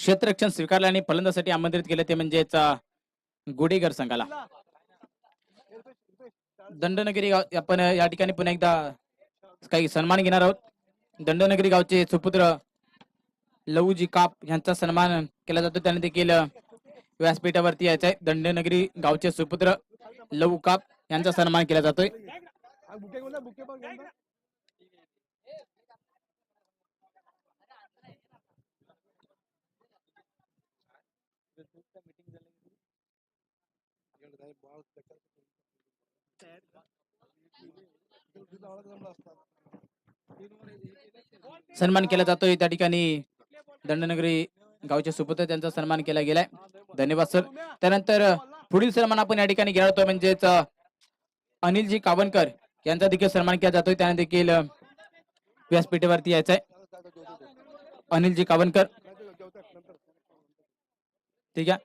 क्षेत्ररक्षण स्वीकारलं आणि फलंदासाठी आमंत्रित केलं ते म्हणजेच गुडेगर संघाला. दंडनगिरी गाव आपण या ठिकाणी पुन्हा एकदा काही सन्मान घेणार आहोत. दंडनगिरी गावचे सुपुत्र लवूजी काप यांचा सन्मान केला जातो. त्याने देखील व्यासपीठावरती यायचं आहे. दंडनगरी गावचे सुपुत्र लवू काप यांचा सन्मान केला जातोय. सन्मान केला जातोय त्या ठिकाणी दंडनगरी गावचे सुपुत्र त्यांचा सन्मान केला गेलाय. धन्यवाद सर. त्यानंतर पुढील सन्मान आपण या ठिकाणी घेणार होतो म्हणजेच अनिलजी कावनकर. यांचा देखील सन्मान केला जातोय. त्याने देखील व्यासपीठेवरती यायचंय. अनिलजी कावनकर. ठीक आहे.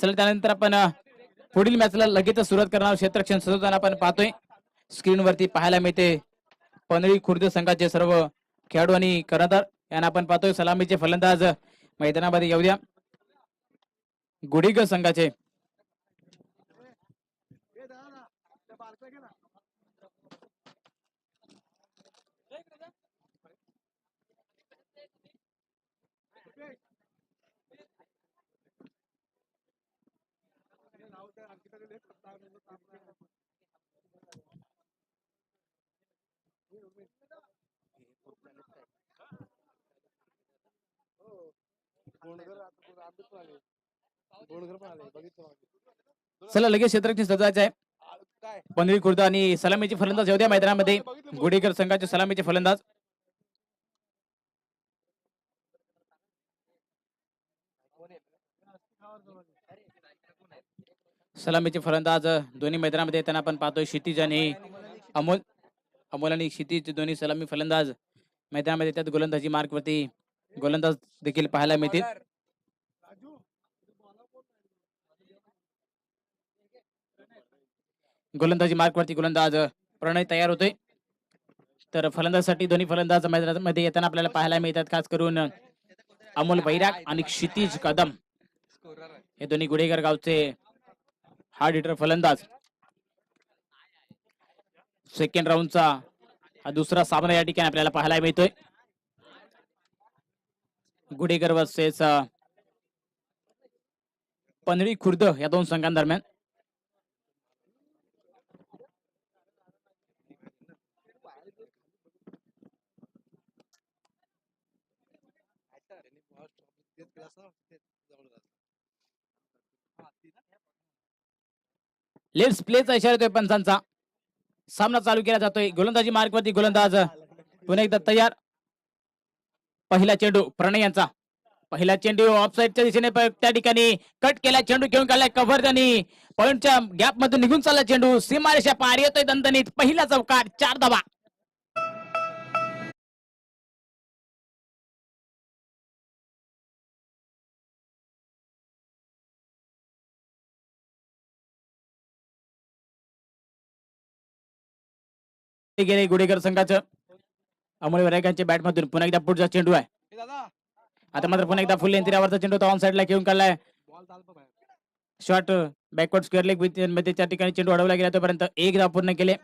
चला त्यानंतर आपण पुढील मॅचला लगेच सुरुवात करणार क्षेत्ररक्षण सजवताना आपण पाहतोय. स्क्रीनवरती पाहायला मिळते पनळी खुर्द संघाचे सर्व खेळाडू आणि कर्णधार. यांना आपण पाहतोय सलामीचे फलंदाज मैदानामध्ये येऊ द्या. गुडिग संघाचे चला लगेच क्षेत्ररक्षण सजवायचं आहे. पनळी खुर्द आणि सलामीचे फलंदाज येऊ द्या मैदानामध्ये. गुडेकर संघाचे सलामीचे फलंदाज. सलामीचे फलंदाज दोन्ही मैदानामध्ये त्यांना आपण पाहतोय क्षितिज आणि अमोल अमोल आणि क्षितिज दोन्ही सलामी फलंदाज. मैदानामध्ये त्यात गोलंदाजी मार्कवरती गोलंदाज देखील पाहायला मिळतील. गोलंदाजी मार्कवरती गोलंदाज प्रणय तयार होतोय. तर फलंदाजसाठी दोन्ही फलंदाज मैदानामध्ये येताना आपल्याला पाहायला मिळतात. खास करून अमोल बैराग आणि क्षितिज कदम. हे दोन्ही गुडेगर गावचे हार्ड हिटर फलंदाज. सेकंड राऊंडचा हा दुसरा सामना या ठिकाणी आपल्याला पाहायला मिळतोय. गुडेगर वर्सेस पनळी खुर्द या दोन संघांदरम्यान. लेट्स प्लेचा इशारा येतोय पंचांचा. सामना चालू केला जातोय. गोलंदाजी मार्गवरती गोलंदाज पुन्हा एकदा तयार. पहिला चेंडू प्रणय यांचा. पहिला चेंडू ऑफसाईडच्या दिशेने त्या ठिकाणी कट केला चेंडू घेऊन काढलाय कव्हर त्यांनी. पॉईंटच्या गॅप मधून निघून चालला चेंडू. सीमारेषा पार येतोय दणदणीत. पहिला चौकार चार धावा. गेले गुडेकर संघाचं. अमोल बॅट मधून पुन्हा एकदा पुढचा चेंडू आहे. आता मात्र पुन्हा एकदा फुल लेंथीवरचा चेंडू ऑन साईडला घेऊन काढलाय. शॉर्ट बॅकवर्ड स्क्वेअर लेगमध्ये त्या ठिकाणी चेंडू अडवला गेला तोपर्यंत एक धाव पूर्ण केले.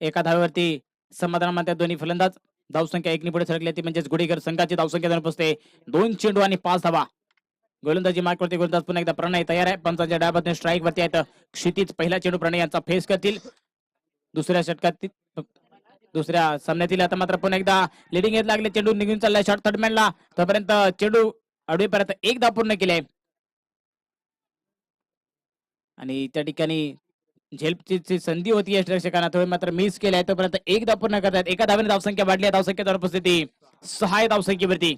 एका धावेवरती समाधान मानतात दोन्ही फलंदाज. धावसंख्या एकनी पुढे सरकली ती म्हणजेच गुडेकर संघाची धावसंख्या जाऊन पोहोचते. दोन चेंडू आणि पाच धावा. गोलंदाजी मार्कवरती गोलंदाज पुन्हा एकदा प्रणय तयार आहे. पंचांच्या डायबातून स्ट्राईक वरती आहेत. क्षितिज पहिला चेंडू प्रणय यांचा फेस करतील. दुसऱ्या षटकात दुसऱ्या सामन्यातील आता मात्र पुन्हा एकदा लिडिंग येत लागले. चेंडू निघून चाललाय शॉर्ट थर्डमॅनला तोपर्यंत चेंडू अडवीपर्यंत एक धाव पूर्ण केले आणि त्या ठिकाणी झेलची संधी होती यष्टरक्षकांना तो मात्र मिस केलाय. तोपर्यंत एक धाव पूर्ण करतात एका धावेने धावसंख्या वाढली. आहे धावसंख्येच्या उपस्थिती सहा धावसंख्येवरती.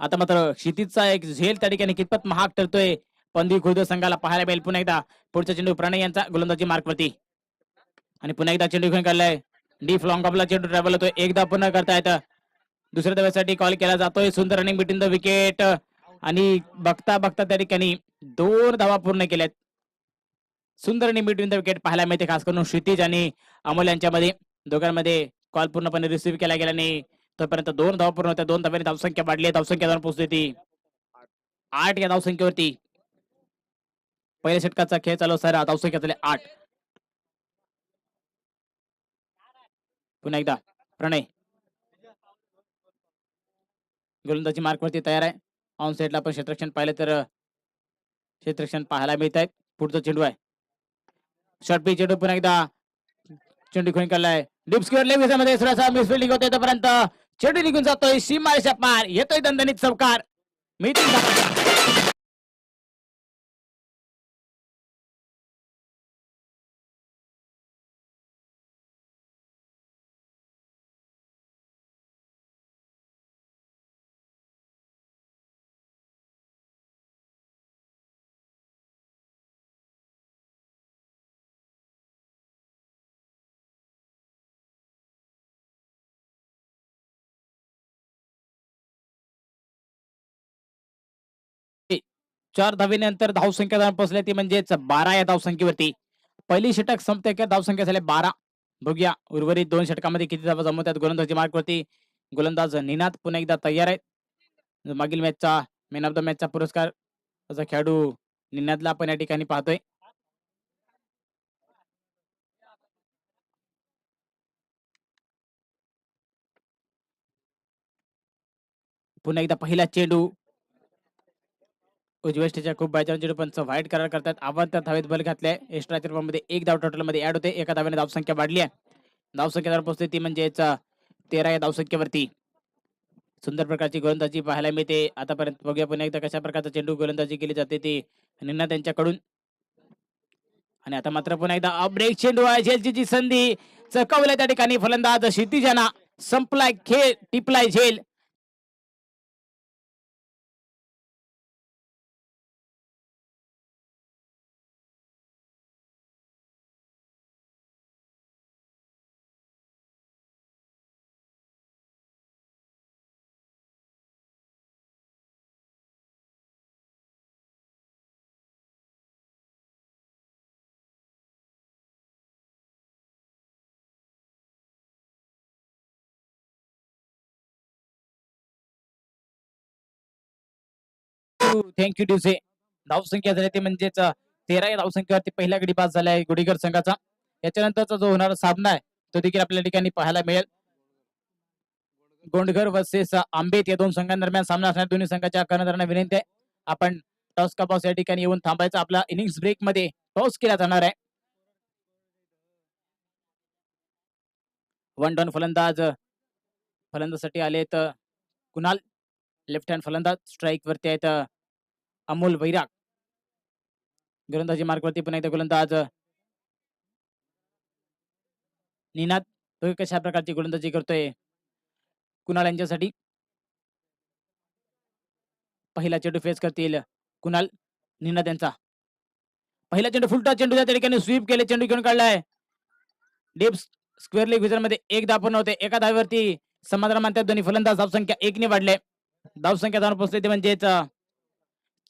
आता मात्र क्षितिजचा एक झेल त्या ठिकाणी कितपत महाग ठरतोय. पंधी खुर्द संघाला पाहायला मिळेल. पुन्हा एकदा पुढचा चेंडू प्रणय यांचा गोलंदाजी मार्कवरती. आणि पुन्हा एकदा चेंडू घेऊन काढलाय. डीप लॉंग ऑफला चेंडू ट्रॅव्हल होतो एकदा पुन्हा करतायत दुसऱ्या धाव्यासाठी कॉल केला जातोय. सुंदर रनिंग बिटवीन द विकेट आणि बघता बघता त्या ठिकाणी दोन धावा पूर्ण केल्यात. सुंदर रनिंग बिटवीन द विकेट पाहायला मिळते. खास करून क्षितिज आणि अमोल यांच्यामध्ये. दोघांमध्ये कॉल पूर्णपणे रिसिव्ह केला गेला आणि तोपर्यंत दोन धाव पूर्ण होत्या. दोन धाव्याने धावसंख्या वाढली. धावसंख्या जाऊन पोहोचली ती. आठ या धावसंख्येवरती. पहिल्या षटकाचा खेळ चालू असताना धावसंख्या झाली आठ. पुन्हा एकदा. प्रणय. गोलंदाजी मार्क वरती तयार आहे. ऑन साईडला आपण क्षेत्रक्षण पाहिलं तर क्षेत्रक्षण पाहायला मिळत आहेत पुढचा चेंडू आहे. शॉर्ट पी चेंडू पुन्हा एकदा चेंडू खेळून काढलाय डीप स्क्वेअर लेग थोडासा मिसफिल्डिंग होतो तोपर्यंत चेंडू निघून जातोय. सीमा पार येतोय दणदणीत चौकार. मी चार धावेनंतर धावसंख्या जाऊन पोहोचल्या ती म्हणजेच बारा या धावसंख्येवरती पहिली षटक संपते का धावसंख्या झाल्या बारा. बघूया उर्वरित दोन षटकामध्ये किती धावा जमवतात. गोलंदाजी मार्कवरती गोलंदाज निनाद पुन्हा एकदा तयार आहेत. मागील मॅचचा मॅन ऑफ द मॅचचा पुरस्कार असा खेळाडू निनादला आपण या ठिकाणी पाहतोय. पुन्हा एकदा पहिला चेंडू उजव्या स्टेच्या खूप बायचार चेंडू पंच व्हाईट करार करतात. आव्हान त्या धावेत बल घातले एक्स्ट्रा मध्ये एक धाव टोटलमध्ये ऍड होते. एका धाव्याने धावसंख्या वाढली आहे. धावसंख्येवर पोहोचते ती म्हणजेच तेरा या धावसंख्येवरती. सुंदर प्रकारची गोलंदाजी पाहायला मिळते. आतापर्यंत बघूया पुन्हा एकदा कशा प्रकारचा चेंडू गोलंदाजी केली जाते ती. निन्ना त्यांच्याकडून. आणि आता मात्र पुन्हा एकदा ब्रेक चेंडू आहे झेलची जी संधी. चकवल्या त्या ठिकाणी. फलंदाज क्षितिजाना संपलाय खेळ टिपलाय झेल. थँक्यू ड्युसे धावसंख्या झाली ते म्हणजेच तेरा या धावसंख्येवरती पहिल्या गडी पास झालाय गुडीगर संघाचा. याच्यानंतरचा जो होणारा सामना आहे तो देखील आपल्या ठिकाणी पाहायला मिळेल. गोंडघर वर्सेस आंबेत या दोन संघांदरम्यान सामना असणार दोन्ही संघाच्या कर्णधारांना विनंती आहे. आपण टॉस का या ठिकाणी येऊन थांबायचा आपला इनिंग्स ब्रेकमध्ये टॉस केला जाणार आहे. वन डॉन फलंदाज फलंदाजसाठी आलेत कुणाल? लेफ्ट हँड फलंदाज स्ट्राईक वरती आहेत अमोल वैराग. गोलंदाजी मार्गवरती पुन्हा एकदा गोलंदाज निनाद तो कशा प्रकारची गोलंदाजी करतोय कुणाल यांच्यासाठी. पहिला चेंडू फेस करतील कुणाल निनाद यांचा. पहिला चेंडू फुलटा चेंडू त्या ठिकाणी स्वीप केले चेंडू घेऊन काढलाय. डीप स्क्वेअर लेग विजनमध्ये एक धाव पूर्ण होते एका धावेवरती समाधान मानतात दोन्ही फलंदाज धावसंख्या एकने वाढले. धावसंख्या जाऊन पोहोचते ते म्हणजेच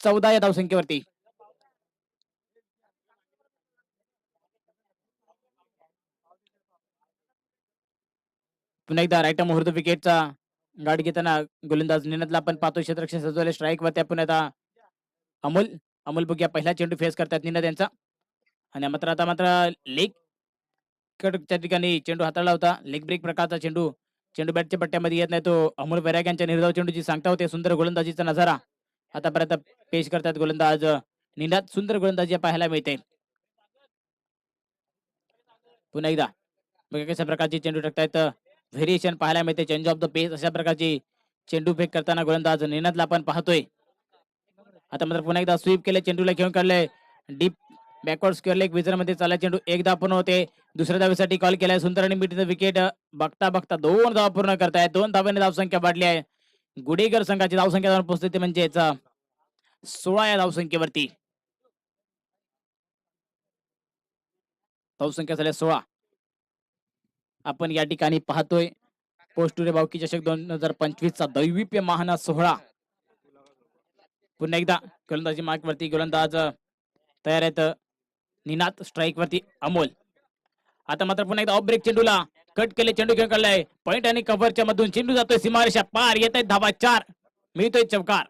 चौदा या धावसंख्येवरती. पुन्हा एकदा राईट मुहूर्त विकेटचा गाठ घेताना गोलंदाज निनदला आपण पाहतो क्षेत्ररक्षण सजवले स्ट्राईक वर त्या पुन्हा अमोल अमोल बघूया पहिला चेंडू फेस करतात निनद यांचा. आणि मात्र आता मात्र लेग कट त्या ठिकाणी चेंडू हाताळला होता. लेग ब्रेक प्रकारचा चेंडू चेंडू बॅटच्या पट्ट्यामध्ये येत नाही तो अमोल बैराग यांच्या निर्धाव चेंडूची सांगता होते. सुंदर गोलंदाजीचा नजारा. आतापर्यंत पेश करतात गोलंदाज निनाद सुंदर गोलंदाजी पाहायला मिळते. पुन्हा एकदा बघा कशा प्रकारची चेंडू टाकतायत. व्हेरिएशन पाहायला मिळते. चेंज ऑफ द पेस अशा प्रकारची चेंडू फेक करताना गोलंदाज निनादला आपण पाहतोय. आता मात्र पुन्हा एकदा स्वीप केले चेंडूला घेऊन काढले. डीप बॅकवर्ड स्क्वेअर लेग विजरमध्ये चालला चेंडू. एकदा पूर्ण होते. दुसऱ्या धावेसाठी कॉल केलाय. सुंदर आणि मिठीचं विकेट बघता बघता दोन धाव पूर्ण करतायत. दोन धावांनी धावसंख्या वाढली आहे. गुडेगर संघाची धावसंख्या जाऊन पोहोचते ते म्हणजेच सोळा या धावसंख्येवरती. धावसंख्या झाल्या सोळा. आपण या ठिकाणी पाहतोय पोस्टुरे बावकी चषक दोन हजार पंचवीस चा दैविप्य महाना सोहळा. पुन्हा एकदा गोलंदाजी मार्क वरती गोलंदाज तयार आहेत निनाद स्ट्राईक वरती अमोल. आता मात्र पुन्हा एकदा ऑफ चेंडूला कट केले चेंडू घेऊन काढलाय. पॉईंट आणि कव्हरच्या मधून चेंडू जातोय सीमारेषा. पार येत आहेत धावा चार. मिळतोय चौकार.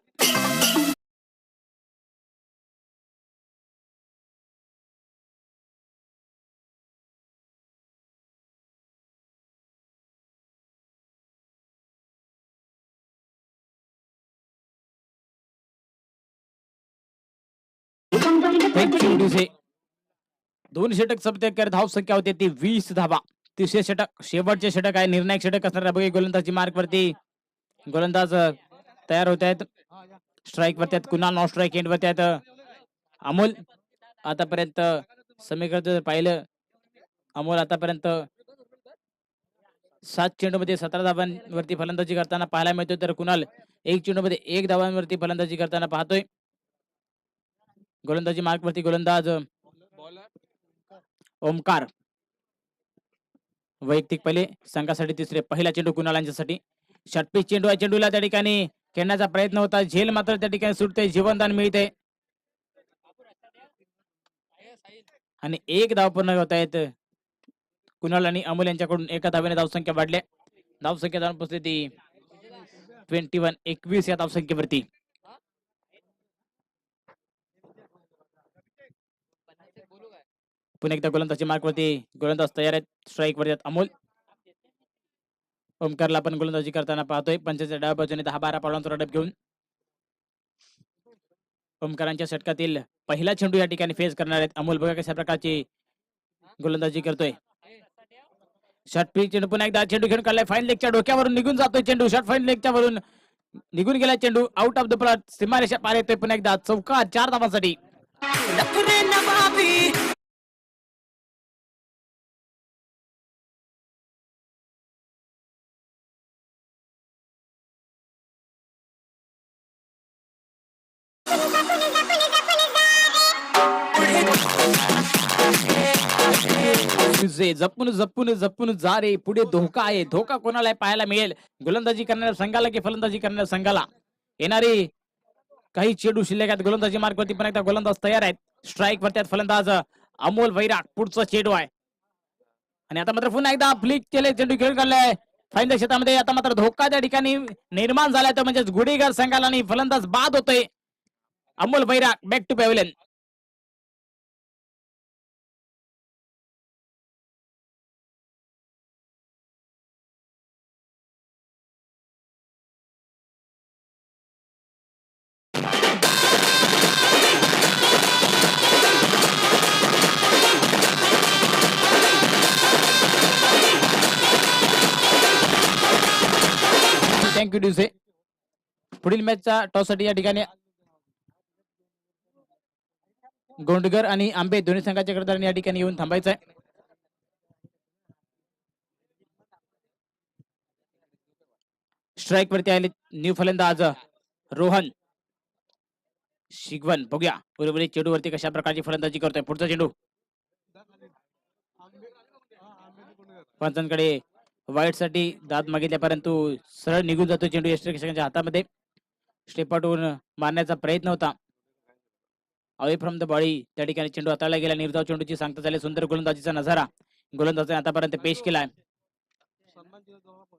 चेंडूचे दोन षटक सप्तकर धाव संख्या होती ती वीस धावा. तिसरे षटक शेवटचे षटक आहे. निर्णायक षटक असणार बघा गोलंदाजी मार्क वरती गोलंदाज तयार होत आहेत. स्ट्राईक वरती आहेत. कुणाल नॉन स्ट्राईक एंड वरती आहेत. अमोल आतापर्यंत समीकरण जर पाहिलं अमोल आतापर्यंत सात चेंडूमध्ये सतरा धावांवरती फलंदाजी करताना पाहायला मिळतोय. तर कुणाल एक चेंडूमध्ये एक धावांवरती फलंदाजी करताना पाहतोय. गोलंदाजी मार्क वरती गोलंदाज ओमकार. वैयक्तिक पहिले संघासाठी तिसरे पहिला चेंडू कुणाल यांच्यासाठी. षटपीस चेंडू आहे चेंडूला त्या ठिकाणी. खेळण्याचा प्रयत्न होता झेल मात्र त्या ठिकाणी सुटते जीवनदान मिळते. आणि एक धाव पूर्ण होत आहेत. कुणाल आणि अमोल यांच्याकडून एका धावेने धावसंख्या वाढल्या. धावसंख्या जाऊन पोहोचली ती ट्वेंटी वन एकवीस या धावसंख्येवरती. पुन्हा एकदा गोलंदाजी मार्कवरती गोलंदाज तयार आहेत स्ट्राईक वरती अमोल. ओमकारला आपण गोलंदाजी करताना पाहतोय पंचाच्या डाव्या बाजूने दहा बारा पावलांचा रडप घेऊन. ओमकारांच्या षटकातील पहिला चेंडू या ठिकाणी फेस करणार आहेत. अमोल बघा कशा प्रकारची गोलंदाजी करतोय. षटपी चेंडू पुन्हा एकदा चेंडू घेऊन काढलाय फाईन लेगच्या डोक्यावरून निघून जातोय चेंडू. शॉर्ट फाईन लेगच्या वरून निघून गेला चेंडू. आउट ऑफ द प्लॉट सीमारेषा पार येतोय पुन्हा एकदा. चौका चार धावांसाठी. जपून जपून जपून जा रे. पुढे धोका आहे. धोका कोणाला पाहायला मिळेल. गोलंदाजी करणाऱ्या संघाला की फलंदाजी करणाऱ्या संघाला? येणारी काही चेडू शिल्लक आहेत. गोलंदाजी मार्ग वरती पण एकदा गोलंदाज तयार आहेत. स्ट्राईक वरती आहेत फलंदाज. अमोल वैराग पुढचा चेडू आहे. आणि आता मात्र पुन्हा एकदा फ्लिक केले चेंडू खेळ काढलाय. फाईनल शेतामध्ये आता मात्र धोका त्या ठिकाणी निर्माण झालाय. तर म्हणजेच गुढीगर संघाला आणि फलंदाज बाद होतोय. Amol Vairag back to pavilion thank you ड्युसे पुढील मॅचचा टॉससाठी या ठिकाणी गोंडगर आणि आंबे दोन्ही संघाच्या कर्णधारांनी या ठिकाणी येऊन थांबायचं आहे. स्ट्राईक वरती आले न्यू फलंदाज रोहन शिगवन. बघूया. उर्वरित चेंडू वरती कशा प्रकारची फलंदाजी करतोय पुढचा चेंडू. पंचांकडे वाईटसाठी दाद मागितल्या परंतु सरळ निघून जातो चेंडू यष्टीरक्षकांच्या हातामध्ये. स्टेपाटून मारण्याचा प्रयत्न होता. अवे फ्रॉम द बॉडी त्या ठिकाणी चेंडू हाताळला गेला. निर्धाव चेंडूची सांगता झाली. सुंदर गोलंदाजीचा नजारा. गोलंदाजाने आतापर्यंत पेश केलाय.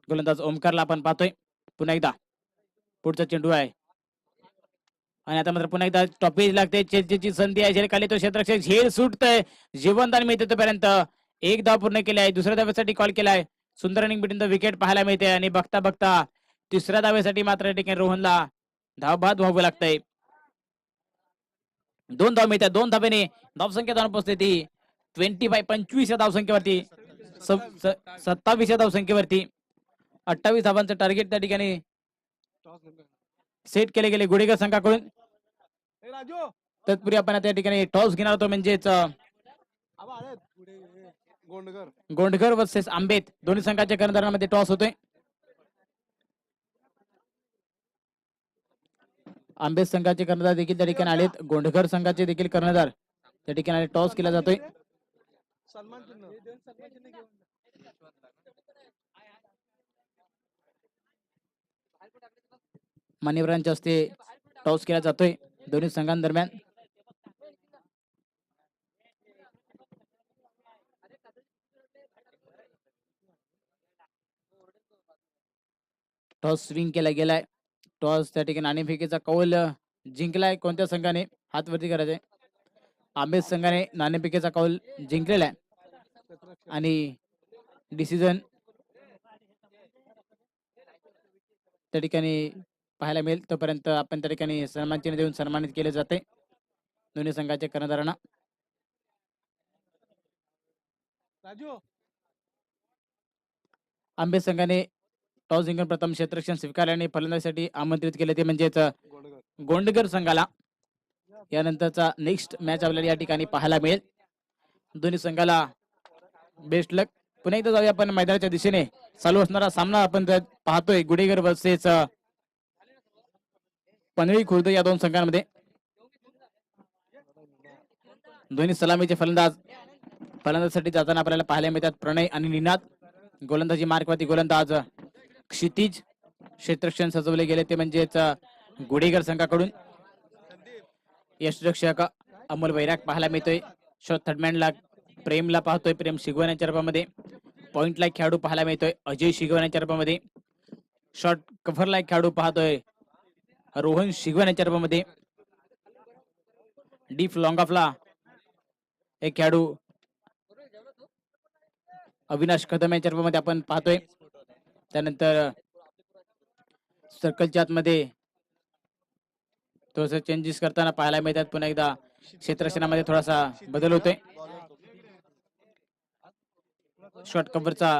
गोलंदाज ओमकारला आपण पाहतोय. पुन्हा एकदा. पुढचा चेंडू आहे. आणि आता मात्र पुन्हा एकदा टॉपेज लागते. चेंडूची संधी आहे. झेल खाली तो क्षेत्रक्षक झेल सुटतंय. जीवनदान मिळते तोपर्यंत. एक धाव पूर्ण केली आहे. दुसऱ्या धाव्यासाठी कॉल केलाय. सुंदर रनिंग बिटवीन द विकेट पाहायला मिळते आणि बघता बघता तिसऱ्या धावेसाठी मात्र या ठिकाणी रोहनला धावबाद व्हावं लागतंय. दोन धाव मिळतात. दोन धावेने धावसंख्या जाऊन पोहोचते ती ट्वेंटी बाय पंचवीस या धावसंख्येवरती सत्तावीस या धावसंख्येवरती अठ्ठावीस धावांचं टार्गेट त्या ठिकाणी सेट केले गेले. गुडेगर संघाकडून तत्पूर्वी आपण आता या ठिकाणी टॉस घेणार होतो. म्हणजेच गोंडकर गोंडकर वर्सेस आंबेत. दोन्ही संघाच्या कर्णधारांमध्ये टॉस होतोय. आंबेत संघाचे कर्णधार देखील त्या ठिकाणी आलेत. गोंडकर संघाचे देखील कर्णधार त्या ठिकाणी टॉस केला जातोय. मान्यवरांच्या हस्ते टॉस केला जातोय. दोन्ही संघांदरम्यान. टॉस स्विंग केला गेलाय. टॉस त्या ठिकाणी नाणेफेकीचा कौल जिंकलाय कोणत्या संघाने? हात वरती करायचे आंबेड संघाने नाणेफेकीचा कौल जिंकलेला आहे. आणि डिसिजन त्या ठिकाणी पाहायला मिळेल. तोपर्यंत आपण त्या ठिकाणी सन्मान चिन्ह देऊन सन्मानित केले जाते. दोन्ही संघाच्या कर्णधारांना राजू! आंबेड संघाने टॉस जिंकून प्रथम क्षेत्ररक्षण स्वीकारल्याने फलंदाजीसाठी आमंत्रित केले ते म्हणजेच गोडगर. संघाला. यानंतरचा नेक्स्ट मॅच आपल्याला या ठिकाणी पाहायला मिळेल. दोन्ही संघाला बेस्ट लक पुन्हा एकदा जाऊया आपण मैदानाच्या दिशेने. चालू असणारा सामना आपण पाहतोय गुडेगर वर्सेस पनवेल खुर्द या दोन संघांमध्ये. दोन्ही सलामीचे फलंदाज फलंदाजीसाठी जाताना आपल्याला पाहायला मिळतात प्रणय आणि निनाद. गोलंदाजी मार्कवरती गोलंदाज क्षितिज क्षेत्रक्षण सजवले गेले. ते म्हणजेच गुडेगर संघाकडून यशरक्षक अमोल वैराग पाहायला मिळतोय. शॉट थर्डमॅनला प्रेमला पाहतोय. प्रेम शिगवण यांच्या रूपामध्ये पॉइंटला एक खेळाडू पाहायला मिळतोय. अजय शिगवण यांच्या रूपामध्ये. शॉर्ट कव्हरला एक खेळाडू पाहतोय. रोहन शिगवण यांच्या रूपामध्ये डीप लॉंग ऑफला एक खेळाडू अविनाश कदम यांच्या रूपामध्ये आपण पाहतोय. त्यानंतर सर्कलच्या आतमध्ये थोडस चेंजेस करताना पाहायला मिळतात. पुन्हा एकदा क्षेत्रक्षणामध्ये थोडासा बदल होतोय. शॉर्ट कव्हरचा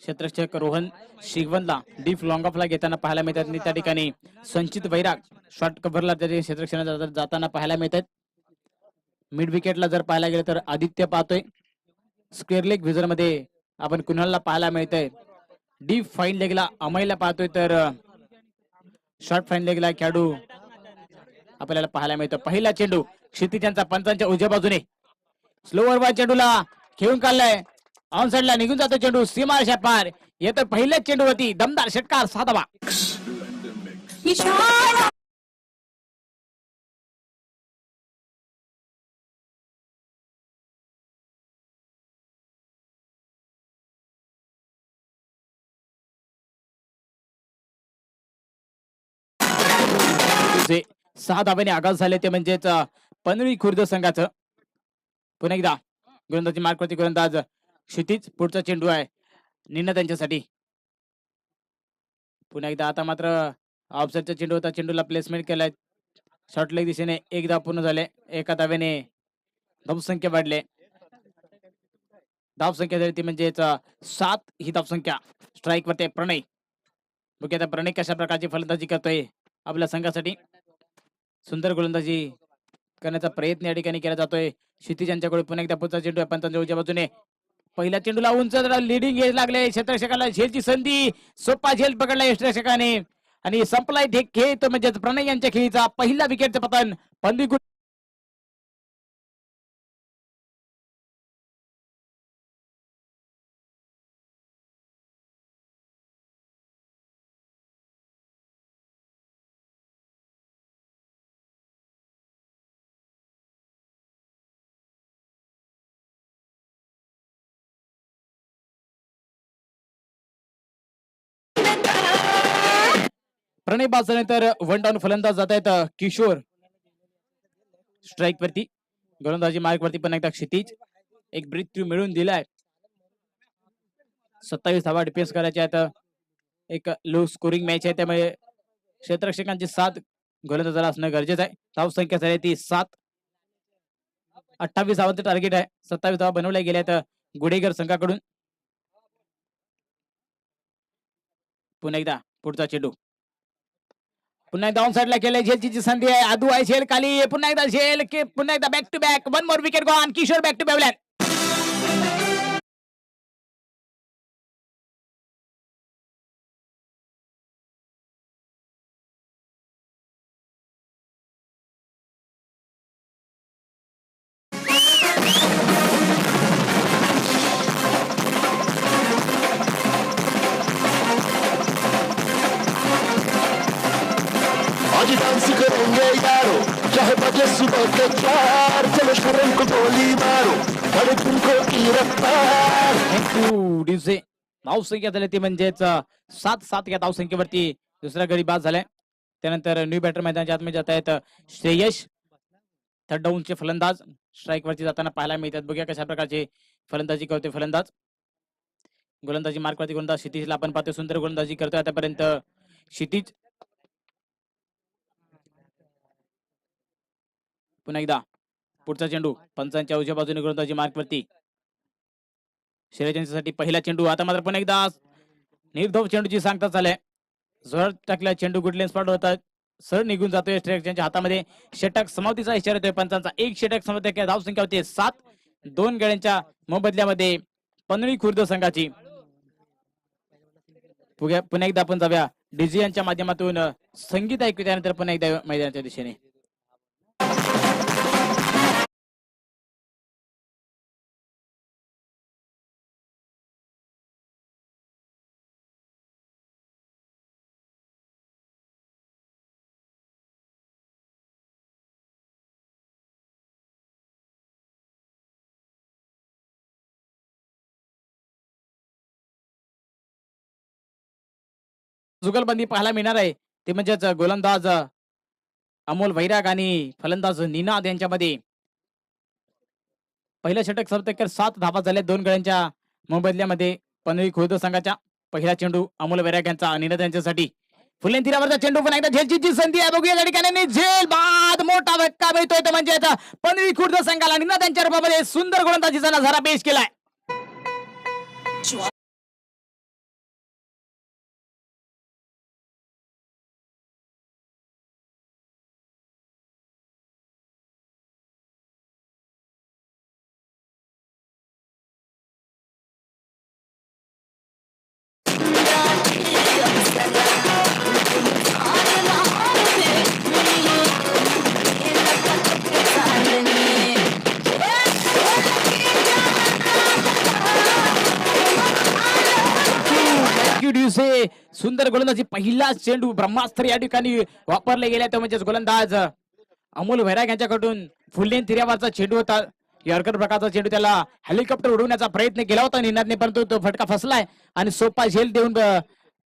क्षेत्रक्षक रोहन शिगवनला डीप लॉंग ऑफला घेताना पाहायला मिळतात. आणि त्या ठिकाणी संचित वैराग शॉर्ट कव्हरला त्या क्षेत्ररक्षणात जाताना पाहायला मिळतात. मिड विकेटला जर पाहायला गेलं तर आदित्य पाहतोय. स्क्वेअर लेग व्हिजरमध्ये आपण कुणालला पाहायला मिळतंय? डीप फाईन लेगला अमयला पाहतोय तर शॉर्ट फाईन लेगला खेळाडू आपल्याला पाहायला मिळतो. पहिला चेंडू क्षितिजांचा पंचांच्या उजव्या बाजूने. स्लोवर बॉल चेंडूला खेळून काढलाय. ऑन साइडला निघून जातो चेंडू सीमा पार येतो चेंडू चेंडूवरती दमदार षटकार साधावा सहा धाब्याने आघात झाले. ते म्हणजेच पनवी खुर्द संघाचं. पुन्हा एकदा गोलंदाजी मार्कवरती गोलंदाज क्षितिज पुढचा चेंडू आहे निर्णय त्यांच्यासाठी. पुन्हा एकदा आता मात्र ऑफसाईडचा चेंडू होता. चेंडूला प्लेसमेंट केलाय. शॉर्ट लेग दिशेने एक धाव पूर्ण झाले. एका धाव्याने धावसंख्या वाढले. धावसंख्या झाली ती म्हणजेच सात ही धावसंख्या स्ट्राईक वरती प्रणय. मुख्यतः प्रणय कशा प्रकारची फलंदाजी करतोय आपल्या संघासाठी. सुंदर गोलंदाजी करण्याचा प्रयत्न या ठिकाणी केला जातोय. क्षितिज यांच्याकडे पुन्हा एकदा पुढचा चेंडू आहे पंतांच्या उजव्या बाजूने. पहिल्या चेंडूला उंच लिडिंग घ्यायला लागले क्षेत्रक्षकाला झेलची संधी सोपा झेल पकडला क्षेत्रक्षकाने आणि संपलाय ठेक खेळ तो म्हणजे प्रणय यांच्या खेळीचा पहिला विकेटचं पतन. पंदी प्रणय बाजाने तर वन डाऊन फलंदाज जात आहेत किशोर. स्ट्राईक वरती गोलंदाजी मार्क वरती पण एकदा क्षितिज. एक मृत्यू मिळून दिलाय. सत्तावीस धावा डिफेन्स करायचे आहेत एक लो स्कोरिंग मॅच आहे. त्यामुळे क्षेत्ररक्षकांची सात गोलंदाजाला असणं गरजेचं आहे. धाव संख्या झाली ती सात. अठ्ठावीस धावांचं टार्गेट आहे. सत्तावीस धावा बनवल्या गेल्या आहेत गुडेगर संघाकडून. पुन्हा एकदा पुढचा चेंडू. पुन्हा एकदा ऑन साईडला केलं झेलची संधी आहे. आदू आहे झेल खाली. पुन्हा एकदा झेल की पुन्हा एकदा back to back one more wicket gone Kishor back to pavilion दिवसे धावसंख्या झाली ती म्हणजेच सात सात या धावसंख्येवरती दुसरा गडी बाद झालाय. त्यानंतर न्यू बॅटर मैदानाच्या आतमध्ये जात आहेत श्रेयश थर्ड डाऊनचे फलंदाज. स्ट्राईक वरती जाताना पाहायला मिळतात. बघूया कशा प्रकारचे फलंदाजी करतोय फलंदाज. गोलंदाजी मार्कवरती गोलंदाज क्षितिजला आपण पाहतो सुंदर गोलंदाजी करतोय आतापर्यंत क्षितिज. पुन्हा एकदा पुढचा चेंडू पंचांच्या उजव्या बाजूने गोलंदाजी मार्कवरती शर्यतीसाठी पहिला चेंडू आता मात्र पण एकदा निर्धव चेंडूची सांगता झालंय जोर टाकल्या चेंडू गुडलेन स्पॉट होतात सर निघून जातोय स्ट्रेकच्या हातामध्ये. षटक समाप्तीचा इशारा येतोय पंचांचा. एक षटक समाप्त धाव संख्या होते सात. दोन गड्यांच्या मोबदल्यामध्ये पनळी खुर्द संघाची. पुन्हा एकदा आपण जाऊया. डीजे यांच्या माध्यमातून संगीत ऐकू त्यानंतर पुन्हा एकदा मैदानाच्या दिशेने. जुगलबंदी पाहायला मिळणार आहे. ते म्हणजेच गोलंदाज अमोल वैराग आणि फलंदाज निनाद यांच्यामध्ये. पहिलं षटक सप्तकर सात धाबा झाल्या. दोन गड्यांच्या मोबदल्यामध्ये पनवी खुर्द संघाच्या पहिला चेंडू अमोल वैराग यांचा निनाद यांच्यासाठी. फुले तीरावरचा चेंडू पण एकदा झेलची संधी आहे. बघूया या ठिकाणी झेल बाद मोठा धक्का मिळतोय. तो म्हणजे पनवी खुर्द संघाला निनाद यांच्या रूपामध्ये सुंदर गोलंदाजीचा नजारा पेश केलाय. सुंदर गोलंदाजी. पहिला चेंडू ब्रह्मास्त्र या ठिकाणी वापरले गेले तो म्हणजेच गोलंदाज अमोल वैराग यांच्याकडून फुल्लेन तिऱ्यावरचा चेंडू होता. यॉर्कर प्रकारचा चेंडू त्याला हेलिकॉप्टर उडवण्याचा प्रयत्न केला होता निनादने परंतु तो फटका फसलाय आणि सोपा झेल देऊन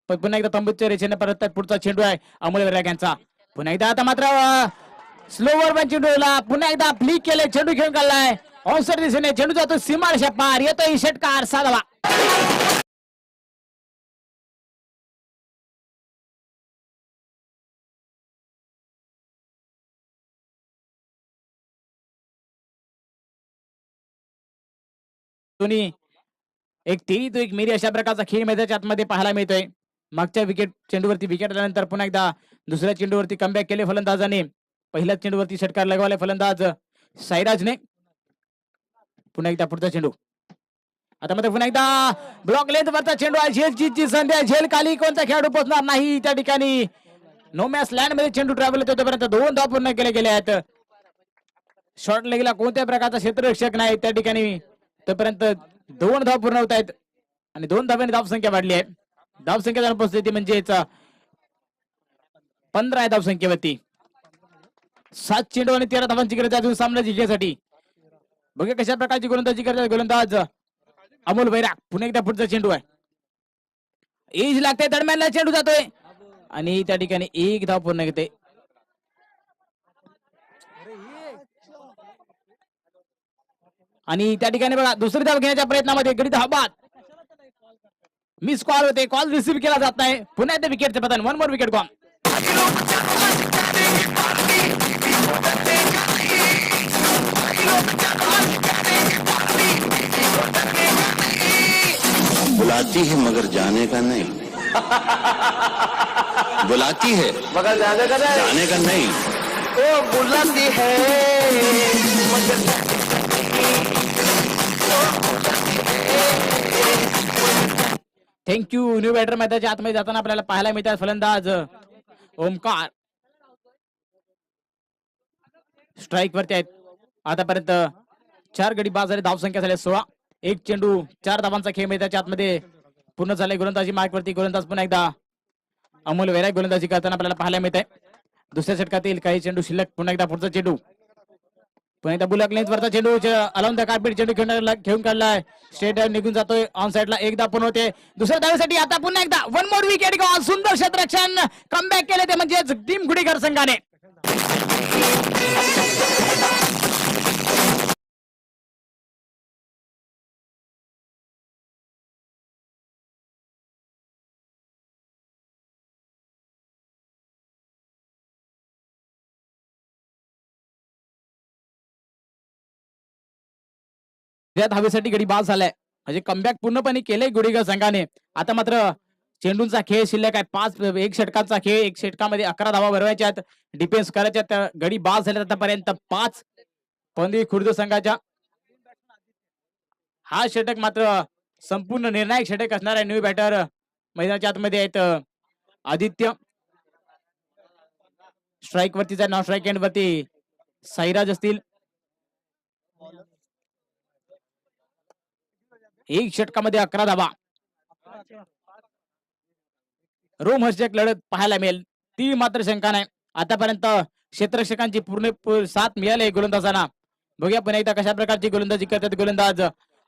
पुन्हा एकदा तंबूच्या रेषेने परत पुढचा चेंडू आहे अमोल वैराग यांचा. पुन्हा एकदा आता मात्र स्लोवर पण चेंडूला पुन्हा एकदा फ्लिक केले चेंडू खेळून काढलाय. ऑन्सर दिसेने चेंडू जातो सीमारेषा पार ही षटकार साधावा. दोन्ही. एक तेरी तो एक मेरी अशा प्रकारचा खेळ मैदानाच्या आतमध्ये पाहायला मिळतोय. मागच्या विकेट चेंडूवरती विकेट आल्यानंतर पुन्हा एकदा दुसऱ्या चेंडूवरती कमबॅक केले फलंदाजाने. पहिल्या चेंडूवरती षटकार लगवले फलंदाज साईराजने. पुन्हा एकदा पुढचा चेंडू. आता मात्र पुन्हा एकदा ब्लॉक लेंथ वरचा चेंडू आहे. झेल जी संधी आहे. झेल खाली कोणता खेळाडू पोहोचणार नाही? त्या ठिकाणी नोमॅस लँडमध्ये चेंडू ट्रॅव्हल होतो तोपर्यंत दोन धाव पूर्ण केले गेले आहेत. शॉर्ट लेगला कोणत्या प्रकारचा क्षेत्ररक्षक नाही? त्या ठिकाणी तोपर्यंत दोन धाव पूर्ण होत आहेत आणि दोन धाव्याने धाव संख्या वाढली आहे. धाव संख्या जर पोहोचली ती म्हणजेच पंधरा आहे धावसंख्येवरती सात चेंडू आणि तेरा धावांची गरज आहे अजून सामना जिंकण्यासाठी. बघा कशा प्रकारची गोलंदाजी करतात. गोलंदाज अमोल भैरा पुन्हा एकदा पुढचा चेंडू आहे. एज लागते दरम्यानला चेंडू जातोय. आणि त्या ठिकाणी एक धाव पूर्ण घेते. आणि त्या ठिकाणी बघा दुसरी धाव घेण्याच्या प्रयत्नामध्ये गडी धाव बाद. मिस कॉल होते कॉल रिसीव्ह केला जात नाही. पुन्हा एकदा विकेटचे पतन. वन मोर विकेट कॉम बुलाती है मगर जाने का नहीं। बुलाती है। मगर जाने का नहीं। जाने का नहीं। ओ बुलाती है थँक्यू न्यू बॅटर मैदानाच्या आतमध्ये जाताना आपल्याला पाहायला मिळतात फलंदाज. ओमकार. स्ट्राईक वरती आहेत. आतापर्यंत चार गडी बाद झाले धावसंख्या झाल्या सोळा. एक चेंडू चार धावांचा खेळ मैदानाच्या आतमध्ये. पूर्ण झाले गोलंदाजी मार्क वरती गोलंदाज पुन्हा एकदा. अमोल वेराय गोलंदाजी करताना आपल्याला पाहायला मिळत आहे दुसऱ्या षटकातील काही चेंडू शिल्लक पुन्हा एकदा पुढचा चेंडू. पुन्हा एकदा बुलक लेन्थ वरचा चेंडू अलाउन द कार्पेट चेंडू खेळून घेऊन काढलाय. स्टेट निघून जातोय ऑन साइडला एकदा पण होते. दुसऱ्या धावेसाठी आता पुन्हा एकदा वन मोर विकेट गॉल सुंदर क्षेत्ररक्षण. कमबॅक केले ते म्हणजेच टीम गुडीकर संघाने या धावेसाठी गडी बाद झालाय. म्हणजे कमबॅक पूर्णपणे केलंय गुडीगर संघाने. आता मात्र चेंडूंचा खेळ शिल्लक आहे. पाच एक षटकांचा खेळ एक षटकामध्ये अकरा धावा भरवायच्या आहेत. डिफेन्स करायच्या आहेत. गडी बाद झाल्यात आतापर्यंत पाच. पंधरी खुर्द संघाच्या हा षटक मात्र संपूर्ण निर्णायक षटक असणार आहे. न्यू बॅटर मैदानाच्या आतमध्ये आहेत आदित्य. स्ट्राईक वरतीचा नॉन स्ट्राईक एंड वरती साईराज असतील. एक षटकामध्ये अकरा धावा. रोमहर्षक लढत पाहायला मिळेल. ती मात्र शंका नाही. आतापर्यंत क्षेत्रक्षकांची पूर्ण साथ मिळाली आहे गोलंदाजांना. बघूया पण एकदा कशा प्रकारची गोलंदाजी करतात गोलंदाज.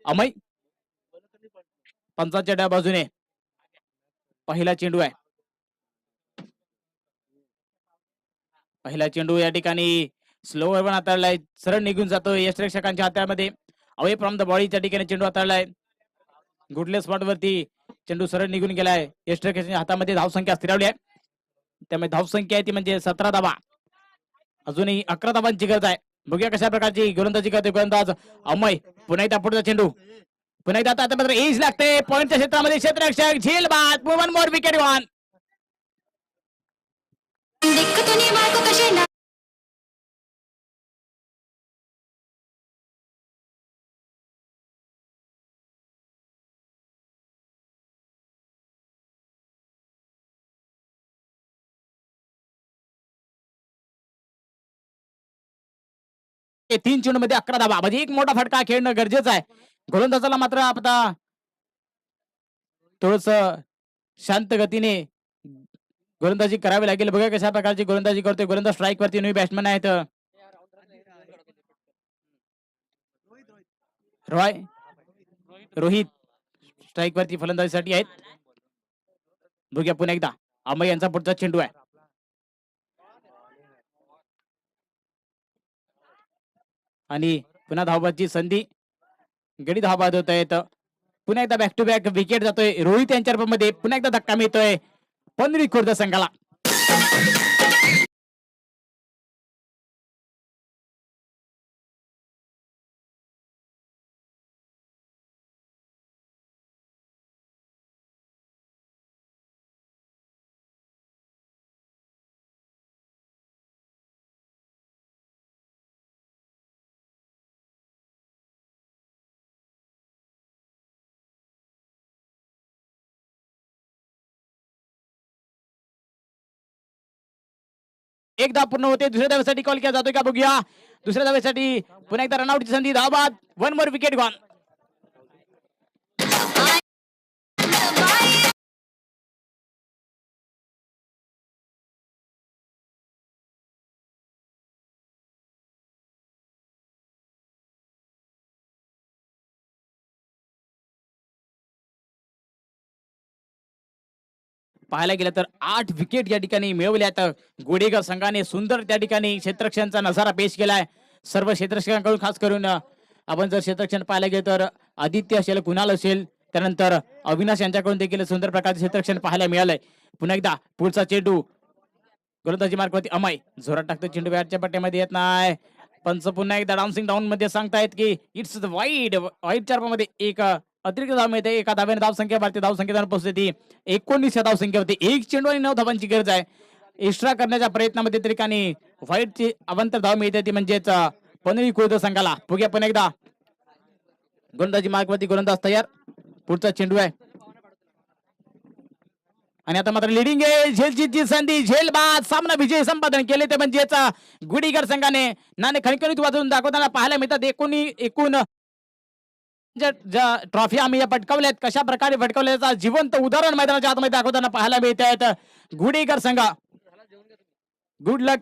अमय. पंचाच्या डाव्या बाजूने. पहिला चेंडू आहे. पहिला चेंडू या ठिकाणी स्लोवर पण हाताळलाय. सरळ निघून जातो यष्टरक्षकांच्या हातामध्ये. अवे फ्रॉम द बॉडीच्या ठिकाणी चेंडू हाताळलाय. गुडले स्पॉट वरती चेंडू सरळ निघून गेलाय. यष्टरक्षकांच्या हातामध्ये धावसंख्या स्थिरावली आहे. त्यामुळे धावसंख्या आहे ती म्हणजे सतरा धावा. अजूनही अकरा धावांची गरज आहे. बघूया कशा प्रकारची गोलंदाजी करते गोलंदाज अमय. पुन्हा एकदा पुढचा चेंडू. पुन्हा एकदा आता मात्र एज लागते. पॉईंटच्या क्षेत्रामध्ये क्षेत्ररक्षक झेल बाद मोर विकेट वन तीन चेंडू मध्ये अकरा धावा म्हणजे एक मोठा फटका खेळणं गरजेचं आहे. गोलंदाजाला मात्र आता थोडस शांत गतीने गोलंदाजी करावी लागेल. बघा कशा प्रकारची गोलंदाजी करतोय. गोलंदाज स्ट्राईक वरती न्यू बॅट्समॅन आहेत. रॉय रोहित स्ट्राईक वरती फलंदाजीसाठी आहेत. बघूया पुन्हा एकदा. अमय यांचा पुढचा चेंडू आहे. आणि पुन्हा धावबाची संधी. गडी धावबाद होत आहेत पुन्हा एकदा बॅक टू बॅक विकेट जातोय. रोहित यांच्या मध्ये पुन्हा एकदा धक्का मिळतोय. पंधरी खुर्द संघाला. एकदा पूर्ण होते. दुसऱ्या धावेसाठी कॉल केला जातोय का? बघूया. दुसऱ्या धावेसाठी पुन्हा एकदा रनआउटची संधी धावबाद वन मोर विकेट गॉन पाहायला गेलं तर आठ विकेट या ठिकाणी मिळवल्यात गोडेगाव संघाने सुंदर त्या ठिकाणी क्षेत्ररक्षणाचा नजारा पेश केलाय. सर्व क्षेत्रक्षकांकडून खास करून आपण जर क्षेत्रक्षण पाहायला गेलं तर आदित्य असेल कुणाल असेल त्यानंतर अविनाश यांच्याकडून देखील सुंदर प्रकारचे क्षेत्रक्षण पाहायला मिळालंय. पुन्हा एकदा पुढचा चेंडू गोलंदाजी मार्गवरती अमाय. जोरात टाकतो चेंडू बॅटच्या पट्ट्यामध्ये येत नाही. पंच पुन्हा एकदा डाऊन्सिंग डाऊन मध्ये सांगतायत की इट्स वाईड वाईट चारमध्ये एक अतिरिक्त धाव मिळते. एका धाव्याने धावसंख्या भारतीय धावसंख्येवर पोहोचते एकोणीस या होती एक चेंडू आणि नऊ धावांची गरज आहे. एक्स्ट्रा करण्याच्या प्रयत्नामध्ये तरी ठिकाणी व्हाईटची अवंतर धाव मिळते ती म्हणजेच पनवी कुर्द संघाला. बघूया पण एकदा. गोलंदाजी मार्गवरती गोलंदाज तयार. पुढचा चेंडू आहे. आणि आता मात्र लिडिंग आहे झेलची संधी झेल बाद सामना विजय संपादन केले ते म्हणजेच अं, गुडीगर संघाने. नाणे खणखणीत वाजवून दाखवताना पाहायला मिळतात. एकोणी एकूण ज्या ज्या ट्रॉफी आम्ही या पटकावल्यात कशा प्रकारे पटकावल्याचा जिवंत उदाहरण मैदानाच्या आतमध्ये दाखवताना पाहायला मिळत आहेत गुडीकर संघ. Good luck.